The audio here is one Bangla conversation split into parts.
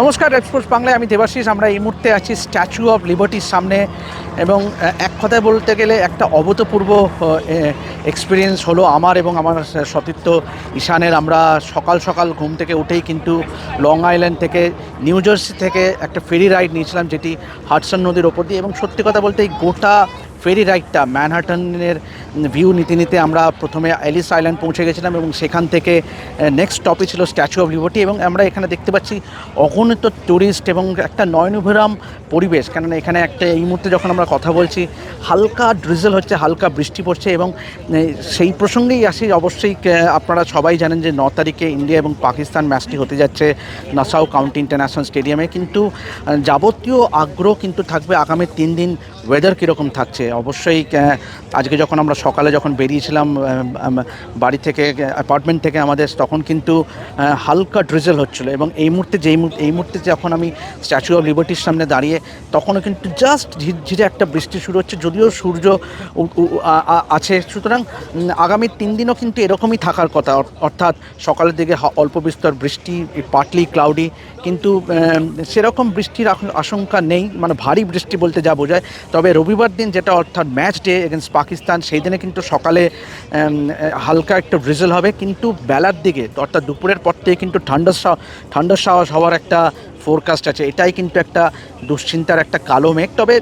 নমস্কার রেড বাংলায় আমি দেবাশিস। আমরা এই মুহূর্তে আছি স্ট্যাচু অফ লিবার্টির সামনে এবং এক কথায় বলতে গেলে একটা অভূতপূর্ব এক্সপিরিয়েন্স হলো আমার এবং আমার সতীর্থ ঈশানের। আমরা সকাল সকাল ঘুম থেকে উঠেই কিন্তু লং আইল্যান্ড থেকে নিউ জার্সি থেকে একটা ফেরি রাইড নিয়েছিলাম, যেটি হাডসন নদীর ওপর দিয়ে। এবং সত্যি কথা বলতে এই গোটা ফেরি রাইডটা ম্যানহাটনের ভিউ নিতে নিতে আমরা প্রথমে অ্যালিস আইল্যান্ড পৌঁছে গেছিলাম এবং সেখান থেকে নেক্সট স্টপে ছিল স্ট্যাচু অফ লিবার্টি এবং আমরা এখানে দেখতে পাচ্ছি অগণিত ট্যুরিস্ট এবং একটা নয়নভিরাম পরিবেশ। কেননা এখানে একটা, এই মুহূর্তে যখন আমরা কথা বলছি, হালকা ড্রিজল হচ্ছে, হালকা বৃষ্টি পড়ছে এবং সেই প্রসঙ্গেই আসি, অবশ্যই আপনারা সবাই জানেন যে ন তারিখে ইন্ডিয়া এবং পাকিস্তান ম্যাচটি হতে যাচ্ছে নাসাউ কাউন্টি ইন্টারন্যাশনাল স্টেডিয়ামে। কিন্তু যাবতীয় আগ্রহ কিন্তু থাকবে আগামী তিন দিন ওয়েদার কীরকম থাকছে। অবশ্যই আজকে যখন আমরা সকালে যখন বেরিয়েছিলাম বাড়ি থেকে অ্যাপার্টমেন্ট থেকে আমাদের, তখন কিন্তু হালকা ড্রিজল হচ্ছিল এবং এই মুহূর্তে যেই এই মুহূর্তে যখন আমি স্ট্যাচু অফ লিবার্টির সামনে দাঁড়িয়ে, তখনও কিন্তু জাস্ট ঝিরঝিরে একটা বৃষ্টি শুরু হচ্ছে, যদিও সূর্য আছে। সুতরাং আগামী তিন দিনও কিন্তু এরকমই থাকার কথা। অর্থাৎ সকালের দিকে অল্প বিস্তর বৃষ্টি পাটলি ক্লাউডি কিন্তু সেরকম বৃষ্টির আশঙ্কা নেই মানে ভারী বৃষ্টি বলতে যা বোঝায়। তবে রবিবার দিন যেটা অর্থাৎ ম্যাচ ডে এগেনস্ট পাকিস্তান, সেই দিনে কিন্তু সকালে হালকা একটা ড্রিজল হবে। কিন্তু বেলার দিকে, অর্থাৎ দুপুরের পর থেকে কিন্তু ঠান্ডা ঠান্ডা সাহস হওয়ার একটা ফোরকাস্ট আছে। এটাই কিন্তু একটা দুশ্চিন্তার একটা কালো মেঘ। তবে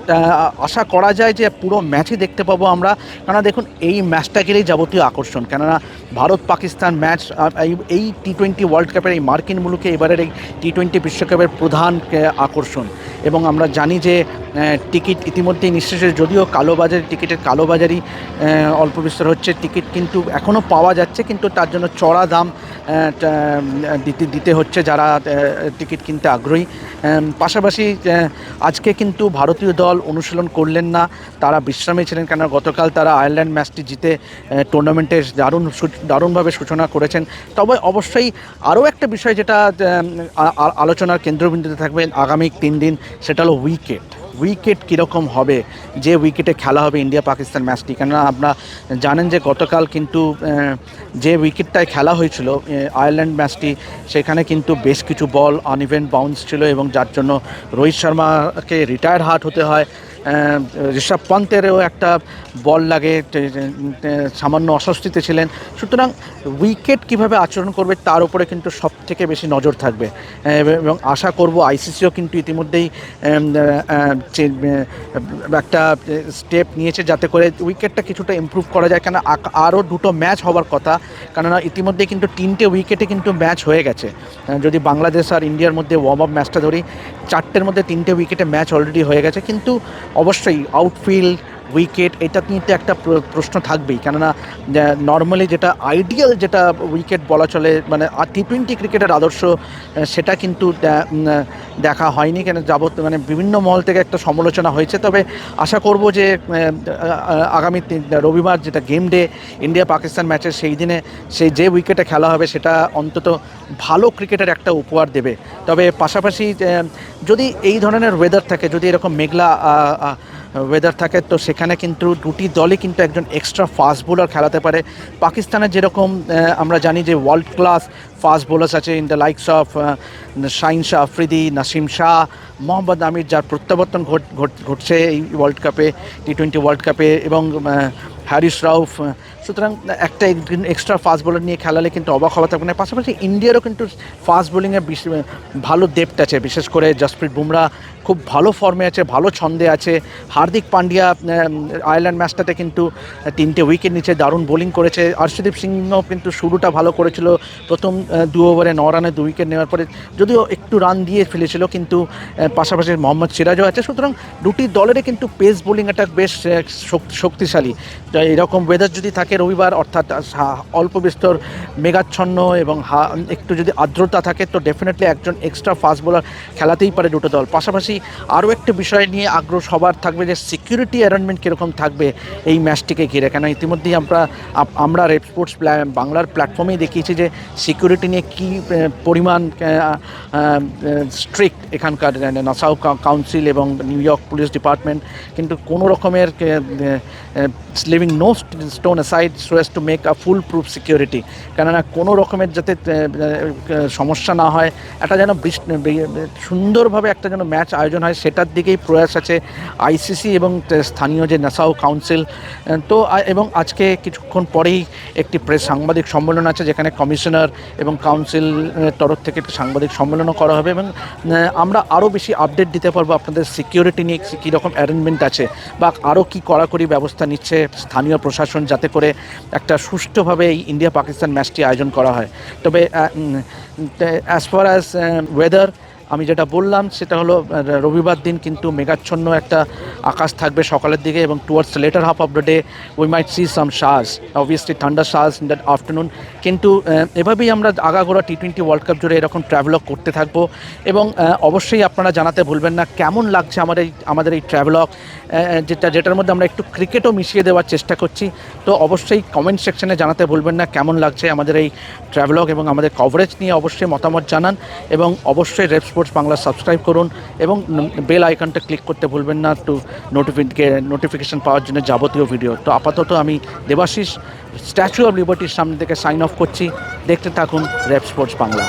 আশা করা যায় যে পুরো ম্যাচই দেখতে পাবো আমরা। কেননা দেখুন, এই ম্যাচটা গেলেই যাবতীয় আকর্ষণ। কেননা ভারত পাকিস্তান ম্যাচ এই টি টোয়েন্টি ওয়ার্ল্ড কাপের এই মার্কিন মুলুকে এবারের এই টি টোয়েন্টি বিশ্বকাপের প্রধান আকর্ষণ। এবং আমরা জানি যে টিকিট ইতিমধ্যেই নিঃশেষে যদিও কালোবাজারি, টিকিটের কালোবাজারি অল্প বিস্তর হচ্ছে। টিকিট কিন্তু এখনও পাওয়া যাচ্ছে, কিন্তু তার জন্য চড়া দাম দিতে দিতে হচ্ছে যারা টিকিট কিনতে আগ্রহী। পাশাপাশি আজকে কিন্তু ভারতীয় দল অনুশীলন করলেন না। তারা বিশ্রামে ছিলেন কেন গতকাল তারা আয়ারল্যান্ড ম্যাচটি জিতে টুর্নামেন্টের দারুণ দারুণভাবে সূচনা করেছেন। তবে অবশ্যই আরও একটা বিষয় যেটা আলোচনার কেন্দ্রবিন্দুতে থাকবে আগামী তিন দিন, সেটা হলো উইকেট। উইকেট কীরকম হবে? যে উইকেটে খেলা হবে ইন্ডিয়া পাকিস্তান ম্যাচটি? কেননা আপনারা জানেন যে গতকাল কিন্তু যে উইকেটটায় খেলা হয়েছিল আয়ারল্যান্ড ম্যাচটি, সেখানে কিন্তু বেশ কিছু বল আনইভেন্ট বাউন্স ছিল এবং যার জন্য রোহিত শর্মাকে রিটায়ার হার্ট হতে হয়। ঋষভ পন্তেরও একটা বল লাগে সামান্য অস্বস্তিতে ছিলেন। সুতরাং উইকেট কীভাবে আচরণ করবে তার উপরে কিন্তু সব থেকে বেশি নজর থাকবে। এবং আশা করব আইসিসিও কিন্তু ইতিমধ্যেই একটা স্টেপ নিয়েছে যাতে করে উইকেটটা কিছুটা ইমপ্রুভ করা যায়। কেন আরও দুটো ম্যাচ হওয়ার কথা, কেননা ইতিমধ্যে কিন্তু তিনটে উইকেটে কিন্তু ম্যাচ হয়ে গেছে। যদি বাংলাদেশ আর ইন্ডিয়ার মধ্যে ওয়ার্ম আপ ম্যাচটা ধরি, চারটের মধ্যে তিনটে উইকেটে ম্যাচ অলরেডি হয়ে গেছে। কিন্তু অবশ্যই আউটফিল্ড উইকেট এটা নিয়ে তো একটা প্র- প্রশ্ন থাকবেই। কেননা নর্মালি যেটা আইডিয়াল যেটা উইকেট বলা চলে মানে টি টোয়েন্টি ক্রিকেটের আদর্শ সেটা কিন্তু দেখা হয়নি। কেন, যাবত মানে বিভিন্ন মহল থেকে একটা সমালোচনা হয়েছে। তবে আশা করব যে আগামী রবিবার যেটা গেম ডে ইন্ডিয়া পাকিস্তান ম্যাচের সেই দিনে সেই যে উইকেটে খেলা হবে, সেটা অন্তত ভালো ক্রিকেটের একটা উপহার দেবে। তবে পাশাপাশি যদি এই ধরনের ওয়েদার থাকে যদি এরকম মেঘলা ওয়েদার থাকে, তো সেখানে কিন্তু দুটি দলই কিন্তু একজন এক্সট্রা ফাস্ট বোলার খেলাতে পারে। পাকিস্তানের যেরকম আমরা জানি যে ওয়ার্ল্ড ক্লাস ফাস্ট বোলার্স আছে in the likes of Shaheen Shah Afridi, Naseem Shah, Mohammad Amir, যার প্রত্যাবর্তন ঘট- ঘট- ঘটছে এই ওয়ার্ল্ড কাপে টি টোয়েন্টি ওয়ার্ল্ড কাপে এবং হ্যারিস রাউফ সুতরাং একটা এক্সট্রা ফাস্ট বোলার নিয়ে খেলালে কিন্তু অবাক হওয়া থাকবে না। পাশাপাশি ইন্ডিয়ারও কিন্তু ফাস্ট বোলিংয়ে ভালো ডেপথ আছে, বিশেষ করে জসপ্রীত বুমরা খুব ভালো ফর্মে আছে, ভালো ছন্দে আছে। হার্দিক পান্ডিয়া আয়ারল্যান্ড ম্যাচটাতে কিন্তু তিনটে উইকেট নিচে দারুণ বোলিং করেছে। অর্শদীপ সিংও কিন্তু শুরুটা ভালো করেছিল। প্রথম দু ওভারে ন রানে দু উইকেট নেওয়ার পরে যদিও একটু রান দিয়ে ফেলেছিল, কিন্তু পাশাপাশি মোহাম্মদ সিরাজও আছে। সুতরাং দুটি দলেরই কিন্তু পেস বোলিং অ্যাটাক বেশ শক্তিশালী। তো এরকম ওয়েদার যদি থাকে রবিবার, অর্থাৎ অল্প বিস্তর মেঘাচ্ছন্ন এবং একটু যদি আর্দ্রতা থাকে, তো ডেফিনেটলি একজন এক্সট্রা ফাস্ট বোলার খেলাতেই পারে দুটো দল। পাশাপাশি আরও একটা বিষয় নিয়ে আগ্রহ সবার থাকবে যে সিকিউরিটি অ্যারেঞ্জমেন্ট কীরকম থাকবে এই ম্যাচটিকে ঘিরে। কেন ইতিমধ্যেই আমরা আমরা রেড স্পোর্টস বাংলার প্ল্যাটফর্মেই দেখিয়েছি যে সিকিউরিটি নিয়ে কী পরিমাণ স্ট্রিক্ট এখানকার নাসাউ কাউন্সিল এবং নিউ ইয়র্ক পুলিশ ডিপার্টমেন্ট কিন্তু কোনো রকমের leaving no stone aside so as to make a foolproof security কেননা কোনো রকমের যাতে সমস্যা না হয়, একটা যেন সুন্দরভাবে একটা যেন ম্যাচ আয়োজন হয়, সেটার দিকেই প্রয়াস আছে আইসিসি এবং স্থানীয় যে নাসাউ কাউন্সিল তো এবং আজকে কিছুক্ষণ পরেই একটি প্রেস সাংবাদিক সম্মেলন আছে, যেখানে কমিশনার এবং কাউন্সিল তরফ থেকে একটি সাংবাদিক সম্মেলনও করা হবে এবং আমরা আরও বেশি আপডেট দিতে পারব আপনাদের সিকিউরিটি নিয়ে, কী রকম অ্যারেঞ্জমেন্ট আছে বা আরও কী কড়াকড়ি ব্যবস্থা নিচ্ছে স্থানীয় প্রশাসন যাতে করে একটা সুষ্ঠুভাবে এই ইন্ডিয়া পাকিস্তান ম্যাচটি আয়োজন করা হয়। তবে অ্যাজ ফার অ্যাজ ওয়েদার আমি যেটা বললাম, সেটা হলো রবিবার দিন কিন্তু মেঘাচ্ছন্ন একটা আকাশ থাকবে সকালের দিকে এবং towards later half of the day we might see some শাস অবভিয়াসলি ঠান্ডা শাস ইন দ্যাট আফটারনুন কিন্তু এভাবেই আমরা আগাগোড়া টি টোয়েন্টি ওয়ার্ল্ড কাপ জুড়ে এরকম ট্রাভেলগ করতে থাকব এবং অবশ্যই আপনারা জানাতে ভুলবেন না কেমন লাগছে আমাদের এই আমাদের এই ট্রাভেলগ যেটা, যেটার মধ্যে আমরা একটু ক্রিকেটও মিশিয়ে দেওয়ার চেষ্টা করছি। তো অবশ্যই কমেন্ট সেকশনে জানাতে ভুলবেন না কেমন লাগছে আমাদের এই ট্রাভেলগ এবং আমাদের কভারেজ নিয়ে অবশ্যই মতামত জানান এবং অবশ্যই রেড স্পোর্টস বাংলা সাবস্ক্রাইব করুন এবং বেল আইকনটা ক্লিক করতে ভুলবেন না টু নোটিফিকে নোটিফিকেশান পাওয়ার জন্য যাবতীয় ভিডিও তো আপাতত আমি দেবাশিস স্ট্যাচু অফ লিবার্টির সামনে থেকে সাইন অফ করছি। দেখতে থাকুন র্যাপ স্পোর্টস বাংলা